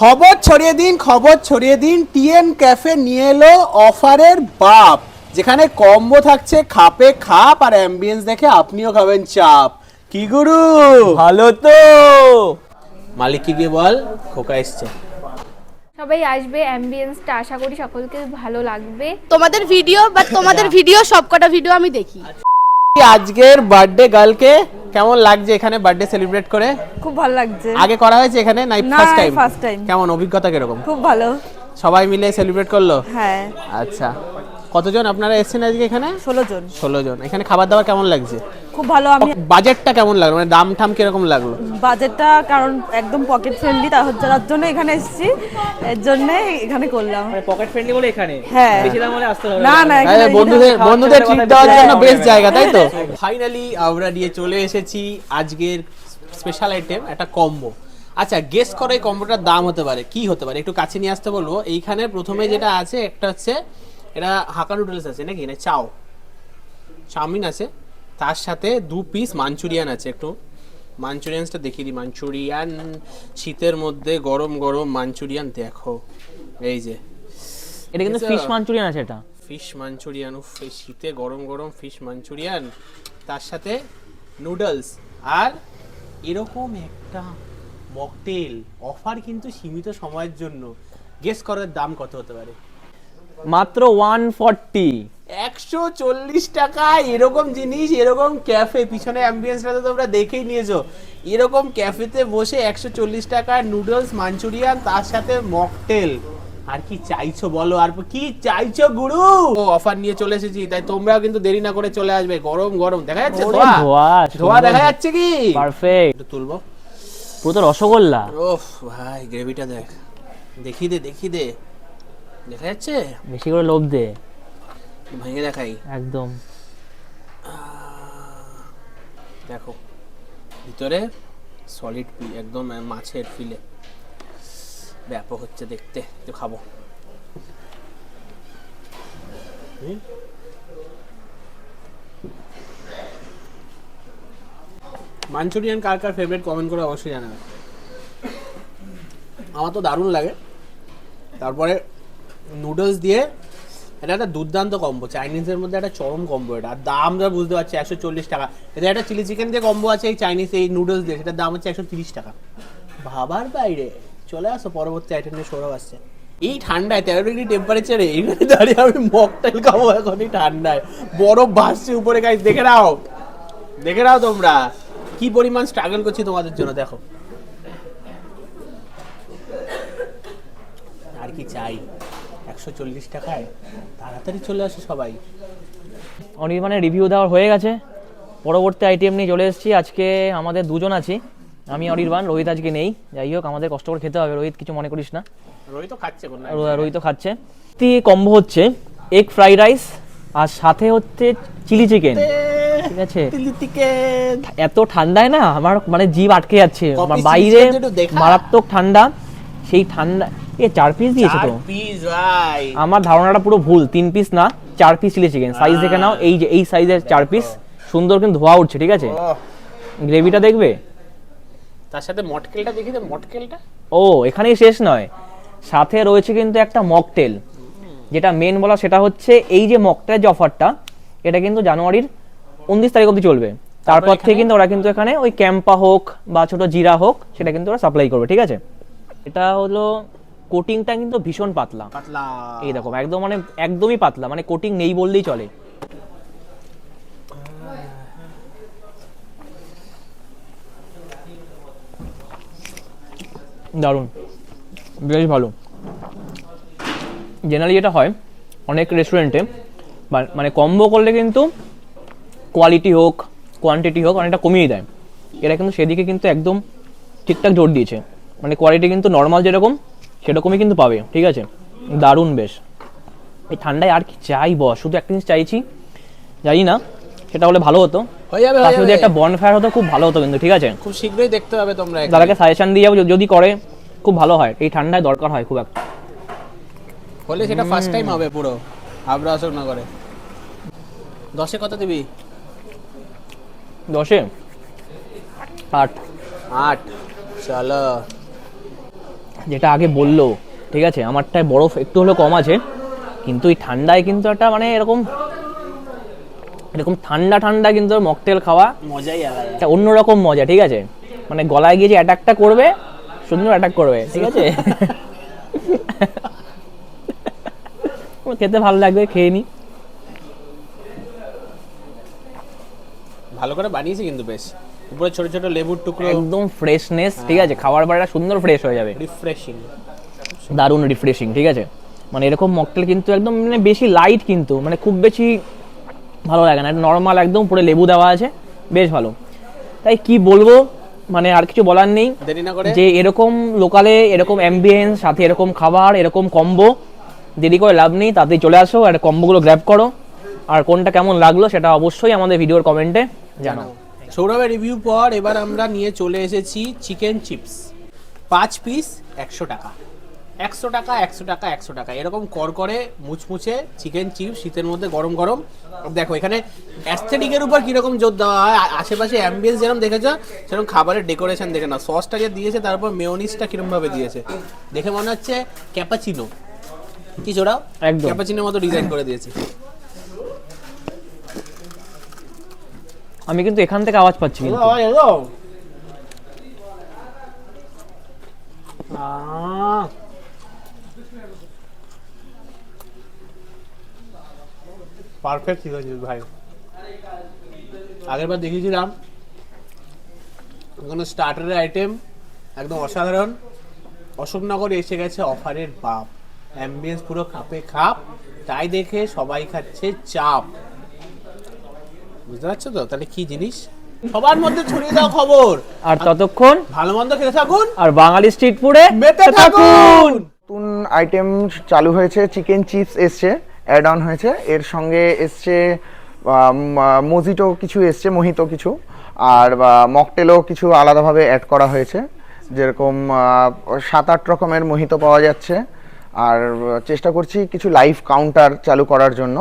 খবর ছড়িয়ে দিন খবর ছড়িয়ে দিন টিএন ক্যাফে নিয়ে এলো অফারের বাপ। যেখানে কম্বো থাকছে খাপে খাপ আর অ্যাম্বিয়েন্স দেখে আপনিও খাবেন চাপ। কি গুরু? ভালো তো। মালিক কি গিয়ে বল খোকা এসছে। সবাই আসবে অ্যাম্বিয়েন্সটা আশা করি সকলকে ভালো লাগবে। তোমাদের ভিডিও বা তোমাদের ভিডিও সবকটা ভিডিও আমি দেখি। আজকের বার্থডে গার্লকে কেমন লাগছে এখানে বার্থডে সেলিব্রেট করে? খুব ভালো লাগছে। আগে করা হয়েছে এখানে নাই ফার্স্ট টাইম ফার্স্ট টাইম কেমন অভিজ্ঞতা কীরকম? খুব ভালো। সবাই মিলে সেলিব্রেট করল? হ্যাঁ। আচ্ছা। কতজন আপনারা এসেছেন আজকে এখানে? ষোলো জন। ষোলো জন। এখানে খাবার দাবার কেমন লাগছে? খুব ভালো আমি বাজেটটা কেমন লাগল? মানে দাম ঠাম কীরকম লাগল? বাজেটটা কারণ একদম পকেট ফ্রেন্ডলি তার হচ্ছে তার জন্য এখানে এসেছি। এর জন্য এখানে করলাম। পকেট ফ্রেন্ডলি বলে এখানে? হ্যাঁ। বেশি দাম হলে আসতে হবে। না না এখানে বন্ধুদের বন্ধুদের দাওয়ার ট্রিট দেওয়ার জন্য বেস্ট জায়গা তাই তো? ফাইনালি আমরা নিয়ে চলে এসেছি আজকের স্পেশাল আইটেম একটা কম্বো আচ্ছা গেস করো এই কম্বোটার দাম হতে পারে। কি হতে পারে? একটু কাছে নিয়ে আসতে বলব। এইখানে প্রথমে যেটা আছে একটা হচ্ছে এটা হাকা নুডলস আছে নাকি? না চাও। চাউমিন আছে। তার সাথে দু পিস মাঞ্চুরিয়ান আছে। একটু মাঞ্চুরিয়ানসটা দেখিয়ে দিই। মাঞ্চুরিয়ান শীতের মধ্যে গরম গরম মাঞ্চুরিয়ান দেখো। এই যে। এটা কিন্তু। ফিশ মাঞ্চুরিয়ান আছে এটা। ফিশ মাঞ্চুরিয়ান উফ এই শীতে গরম গরম ফিশ মাঞ্চুরিয়ান তার সাথে নুডলস আর এরকম একটা মকটেল অফার কিন্তু সীমিত সময়ের জন্য। গেস করার দাম কত হতে পারে? মাত্র ওয়ান ফর্টি একশো চল্লিশ টাকা এরকম জিনিস এরকম ক্যাফে পিছনে অ্যাম্বিয়েন্সটা তো তোমরা দেখেই নিয়েছো। এরকম ক্যাফেতে বসে একশো চল্লিশ টাকার নুডলস মাঞ্চুরিয়ান তার সাথে মকটেল আর কি চাইছো বলো? আর কি চাইছো গুরু? ও অফার নিয়ে চলে এসেছি তাই তোমরাও কিন্তু দেরি না করে চলে আসবে। গরম গরম। দেখা যাচ্ছে ধোয়া? ধোয়া, দেখা যাচ্ছে কি? পারফেক্ট একটু তুলবো। পুরো তো রসগোল্লা। ওফ ভাই গ্রেভিটা দেখ। দেখি দে দেখি দে। দেখা যাচ্ছে? বেশি করে লোভ দে। ভেঙে দেখাই। একদম। দেখো ভিতরে সলিড পি একদম মাছের ফিলে ব্যাপক হচ্ছে দেখতে। একটু খাব। মাঞ্চুরিয়ান কার কার ফেভারিট কমেন্ট করে অবশ্যই জানাবে। আমার তো দারুণ লাগে। তারপরে নুডলস দিয়ে এটা একটা দুর্দান্ত কম্বো চাইনিজের মধ্যে একটা চরম কম্বো এটা। আর দাম যা বুঝতে পারছি, একশো চল্লিশ টাকা। এটা একটা চিলি চিকেন দিয়ে কম্বো আছে এই চাইনিজ এই নুডলস দিয়ে। সেটার দাম হচ্ছে একশো তিরিশ টাকা। ভাবার বাইরে, চলে আসো, পরবর্তী আইটেম নিয়ে সৌরভ আসছে। এই ঠান্ডায়, তেরো ডিগ্রি টেম্পারেচারে এইখানে দাঁড়িয়ে আমি মকটেল খাব এখন এই ঠান্ডায়। বরফ ভাসছে উপরে গাছ দেখে নাও। দেখে নাও তোমরা। কি পরিমাণ স্ট্রাগল করছি তোমাদের জন্য, দেখো। আর কি চাই? একশো চল্লিশ টাকায় তাড়াতাড়ি চলে আসো সবাই। অনির্বাণের রিভিউ দেওয়ার হয়ে গেছে। পরবর্তী আইটেম নিয়ে চলে এসেছি। আজকে আমাদের দুজন আছি। আমি অনির্বাণ রোহিত আজকে নেই। যাই হোক আমাদের কষ্ট করে খেতে হবে। রোহিত কিছু মনে করিস না। রোহিত খাচ্ছে কোন রোহিত খাচ্ছে। কম্বো হচ্ছে এগ ফ্রাইড রাইস আর সাথে হচ্ছে চিলি চিকেন ঠিক আছে? এত ঠান্ডায় না আমার মানে জিভ আটকে যাচ্ছে। আমার বাইরে। মারাত্মক ঠান্ডা। সেই ঠান্ডা এ চার পিস দিয়েছে তো? পিস ভাই। আমার ধারণাটা পুরো ভুল। তিন পিস না চার পিস চিলি চিকেন সাইজ দেখে নাও এই যে এই সাইজের চার পিস সুন্দর কিন্তু ধোয়া উঠছে ঠিক আছে? গ্রেভিটা দেখবে? তার সাথে মটকেলটা দেখি তো মটকেলটা? ও এখানেই শেষ নয়। সাথে রয়েছে কিন্তু একটা মকটেল। যেটা মেন বলা সেটা হচ্ছে এই যে মকটেল যে অফারটা এটা কিন্তু জানুয়ারির উনত্রিশ তারিখ অবধি চলবে। তারপর থেকে কিন্তু ওরা কিন্তু এখানে ওই ক্যাম্পা হোক বা ছোট জিরা হোক সেটা কিন্তু ওরা সাপ্লাই করবে ঠিক আছে? এটা হলো কোটিংটা কিন্তু ভীষণ পাতলা। পাতলা। এই দেখো একদম মানে একদমই পাতলা মানে কোটিং নেই বললেই চলে। দারুণ বেশ ভালো। জেনারেলি যেটা হয় অনেক রেস্টুরেন্টে মানে কম্বো করলে কিন্তু কোয়ালিটি হোক কোয়ান্টিটি হোক অনেকটা কমিয়ে দেয়। এরা কিন্তু সেদিকে কিন্তু একদম ঠিকঠাক জোর দিয়েছে। মানে কোয়ালিটি কিন্তু নর্মাল যেরকম সেরকমই কিন্তু পাবে ঠিক আছে? দারুণ বেশ। এই ঠান্ডায় আর কি চাই বস শুধু একটা জিনিস চাইছি জানি না সেটা হলে ভালো হতো। হয়ে যাবে তার যদি। একটা বনফায়ার হতো খুব ভালো হতো কিন্তু ঠিক আছে? খুব শীঘ্রই দেখতে হবে তোমরা। দাদাকে সাজেশন দিয়ে যাব যদি করে খুব ভালো হয়। এই ঠান্ডায় দরকার হয় খুব একটা। হলে সেটা ফার্স্ট টাইম হবে পুরো আবরা নগরে দশে কত দিবি? দশে? আট। আট চলো। যেটা আগে বলল ঠিক আছে? আমারটায় বরফ একটু হলেও কম আছে কিন্তু এই ঠান্ডায় কিন্তু একটা মানে এরকম এরকম ঠান্ডা ঠান্ডা কিন্তু মকটেল খাওয়া মজাই আলাদা। একটা অন্যরকম মজা ঠিক আছে? মানে গলায় গিয়ে যে অ্যাটাকটা করবে সুন্দর অ্যাটাক করবে ঠিক আছে? খেতে ভালো লাগবে খেয়ে নি। ভালো করে বানিয়েছে কিন্তু বেশ। উপরে ছোট ছোট লেবুর টুকরো। একদম ফ্রেশনেস ঠিক আছে? খাবার পরে সুন্দর ফ্রেশ হয়ে যাবে। রিফ্রেশিং দারুণ রিফ্রেশিং ঠিক আছে? মানে এরকম মকটেল কিন্তু একদম মানে বেশি লাইট কিন্তু মানে খুব বেশি ভালো লাগে না। নর্মাল একদম পুরো লেবু দেওয়া আছে বেশ ভালো। তাই কি বলব? মানে আর কিছু বলার নেই। দেরি না করে। যে এরকম লোকালে এরকম অ্যাম্বিয়েন্স সাথে এরকম খাবার এরকম কম্বো দেরি করে লাভ নেই। তাতেই চলে আসো আর কম্বোগুলো গ্র্যাব করো। আর কোনটা কেমন লাগল সেটা অবশ্যই আমাদের ভিডিওর কমেন্টে জানাও। সৌরভের রিভিউ পর এবার আমরা নিয়ে চলে এসেছি চিকেন চিপস পাঁচ পিস একশো টাকা। একশো টাকা একশো টাকা একশো টাকা। এরকম করকরে মুচমুচে চিকেন চিপস শীতের মধ্যে গরম গরম। দেখো এখানে অ্যাস্থেটিকের উপর কীরকম জোর দেওয়া হয় আশেপাশে অ্যাম্বিয়েন্স যেরকম দেখেছ সেরকম খাবারের ডেকোরেশন দেখে না সসটা যে দিয়েছে তারপর মেয়নিসটা কীরকমভাবে দিয়েছে। দেখে মনে হচ্ছে ক্যাপাচিনো কি জোড়া একদম। ক্যাপাচিনোর মতো ডিজাইন করে দিয়েছে। আমি কিন্তু এখান থেকে আওয়াজ পাচ্ছি কিন্তু। পারফেক্ট চিকেন চিপস ভাই আগের বার দেখিয়েছিলাম। ওখানে স্টার্টারের আইটেম একদম অসাধারণ। অশোকনগর এসে গেছে অফারের বাপ। অ্যাম্বিয়েন্স পুরো খাপে খাপ। তাই দেখে সবাই খাচ্ছে চাপ। বুঝতে পারছ তো? তাহলে কি জিনিস? সবার মধ্যে ছড়িয়ে দাও খবর। আর ততক্ষণ ভালো মন্দ খেতে থাকুন। আর বাঙালি স্ট্রিট ফুডে মেতে থাকুন। নতুন আইটেম চালু হয়েছে চিকেন চিপস এসছে অ্যাড অন হয়েছে। এর সঙ্গে এসছে মজিটো কিছু এসছে মোহিতো কিছু। আর মকটেলও কিছু আলাদাভাবে অ্যাড করা হয়েছে। যেরকম সাত আট রকমের মোহিতো পাওয়া যাচ্ছে। আর চেষ্টা করছি কিছু লাইভ কাউন্টার চালু করার জন্য।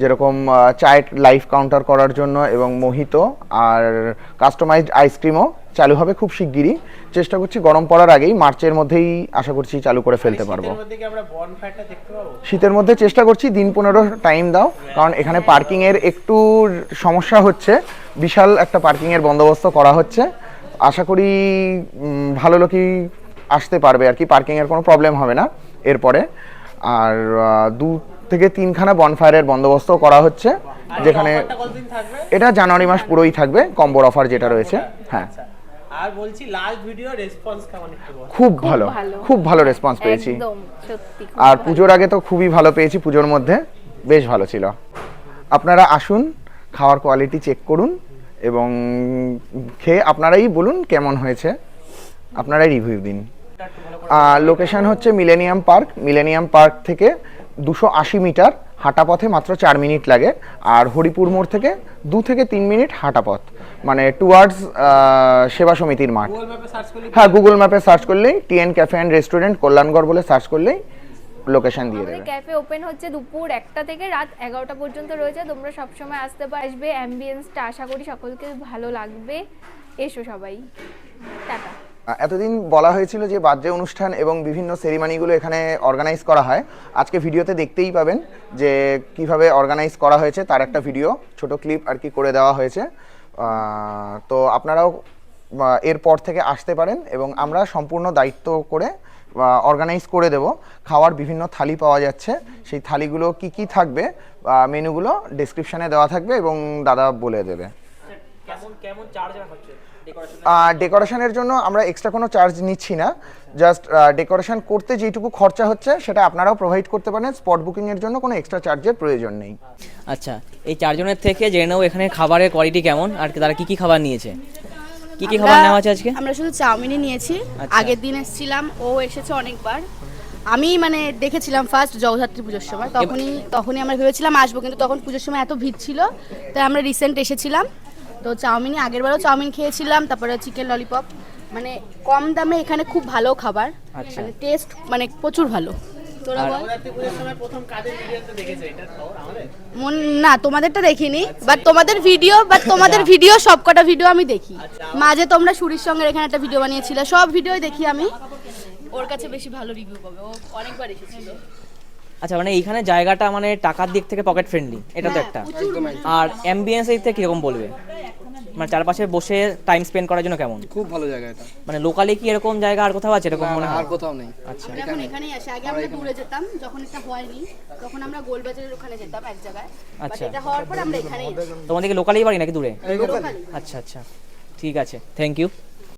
যেরকম চায়ের লাইভ কাউন্টার করার জন্য এবং মোহিত আর কাস্টমাইজড আইসক্রিমও চালু হবে খুব শিগগিরই। চেষ্টা করছি গরম পড়ার আগেই মার্চের মধ্যেই আশা করছি চালু করে ফেলতে পারব। শীতের মধ্যে চেষ্টা করছি দিন পনেরো টাইম দাও কারণ এখানে পার্কিং এর একটু সমস্যা হচ্ছে। বিশাল একটা পার্কিং এর বন্দোবস্ত করা হচ্ছে। আশা করি ভালো লোকই আসতে পারবে। আর কি পার্কিং এর কোনো প্রবলেম হবে না এরপরে। আর দু থেকে তিনখানা বনফায়ারের বন্দোবস্ত করা হচ্ছে যেখানে এটা জানুয়ারি মাস পুরোই থাকবে কম্বোর অফার যেটা রয়েছে হ্যাঁ। আর বলছি লাস্ট ভিডিও রেসপন্স কেমন একটু খুব ভালো। খুব ভালো রেসপন্স পেয়েছি। একদম সত্যি খুব আর পুজোর আগে তো খুবই ভালো পেয়েছি পুজোর মধ্যে বেশ ভালো ছিল। আপনারা আসুন খাওয়ার কোয়ালিটি চেক করুন এবং খেয়ে আপনারাই বলুন কেমন হয়েছে আপনারাই রিভিউ দিন। লোকেশন হচ্ছে মিলেনিয়াম পার্ক মিলেনিয়াম পার্ক থেকে দুশো আশি মিটার হাঁটা পথে মাত্র চার মিনিট লাগে আর হরিপুর মোড় থেকে দু থেকে তিন মিনিট হাঁটা পথ মানে টুয়ার্ডস সেবা সমিতির মাঠ। গুগল ম্যাপে সার্চ করলে হ্যাঁ গুগল ম্যাপে সার্চ করলেই TN cafe and restaurant Kalyangarh বলে সার্চ করলেই লোকেশন দিয়ে দেবে। ক্যাফে ওপেন হচ্ছে দুপুর একটা থেকে রাত এগারোটা পর্যন্ত রয়েছে তোমরা সবসময় আসতে পার- আসবে অ্যাম্বিয়েন্সটা আশা করি সকলকে ভালো লাগবে। এসো সবাই টাটা। এতদিন বলা হয়েছিল যে বার্থডে অনুষ্ঠান এবং বিভিন্ন সেরিমানিগুলো এখানে অর্গানাইজ করা হয়। আজকে ভিডিওতে দেখতেই পাবেন যে কীভাবে অর্গানাইজ করা হয়েছে, তার একটা ভিডিও ছোট ক্লিপ আর কি করে দেওয়া হয়েছে। তো আপনারাও এরপর থেকে আসতে পারেন এবং আমরা সম্পূর্ণ দায়িত্ব করে অর্গানাইজ করে দেব। খাওয়ার বিভিন্ন থালি পাওয়া যাচ্ছে। সেই থালিগুলো কি কি থাকবে মেনুগুলো ডেসক্রিপশনে দেওয়া থাকবে এবং দাদা বলে দেবে। কেমন কেমন চার্জ হচ্ছে ডেকোরেশনের জন্য আমরা এক্সট্রা কোনো চার্জ নিচ্ছি না। জাস্ট ডেকোরেশন করতে যেটুকু খরচা হচ্ছে সেটা আপনারাও প্রোভাইড করতে পারেন। স্পট বুকিংয়ের জন্য কোনো এক্সট্রা চার্জের প্রয়োজন নেই। আচ্ছা এই চারজনের থেকে জেনে নেব এখানে খাবারের কোয়ালিটি কেমন আর তারা কি কি খাবার নিয়েছে? কি কি খাবার নেওয়া আছে আজকে? আমরা শুধু চাউমিনই নিয়েছি। আচ্ছা। আগের দিন এসেছিলাম ও এসেছে অনেকবার। আমি মানে দেখেছিলাম ফার্স্ট জগদ্ধাত্রী পুজোর সময়। তখনই তখনই আমরা ভেবেছিলাম আসব কিন্তু তখন পুজোর সময় এত ভিড় ছিল তাই আমরা রিসেন্ট এসেছিলাম। তো চাউমিনই আগের বারও চাউমিন খেয়েছিলাম তারপরে চিকেন ললিপপ মানে কম দামে এখানে খুব ভালো খাবার। আচ্ছা। মানে টেস্ট মানে প্রচুর ভালো। না তোমাদেরটা দেখিনি বাট তোমাদের ভিডিও বাট তোমাদের ভিডিও সবকটা ভিডিও আমি দেখি। মাঝে তোমরা সুরির সঙ্গে এখানে একটা ভিডিও বানিয়েছিলে সব ভিডিওই দেখি আমি। ওর কাছে বেশি ভালো রিভিউ পাবে। ও অনেকবার এসেছিল। আচ্ছা মানে এইখানে জায়গাটা মানে টাকার দিক থেকে পকেট ফ্রেন্ডলি এটা তো একটা। আর অ্যাম্বিয়েন্স দিক থেকে কীরকম বলবে? মানে চারপাশে বসে টাইম স্পেন্ড করার জন্য কেমন? খুব ভালো জায়গা এটা। মানে লোকালি কি এরকম জায়গা আর কোথাও আছে এরকম মনে হয়? আর কোথাও নেই। আচ্ছা। আমরা এখন এখানেই আসি। আগে আমরা দূরে যেতাম যখন এটা হয়নি তখন আমরা গোলবাজারের ওখানে যেতাম এক জায়গায়। বাট আচ্ছা। এটা হওয়ার পর আমরা এখানেই তোমাদের কি লোকালি বাড়ি নাকি দূরে? লোকালি আচ্ছা আচ্ছা। ঠিক আছে। Thank you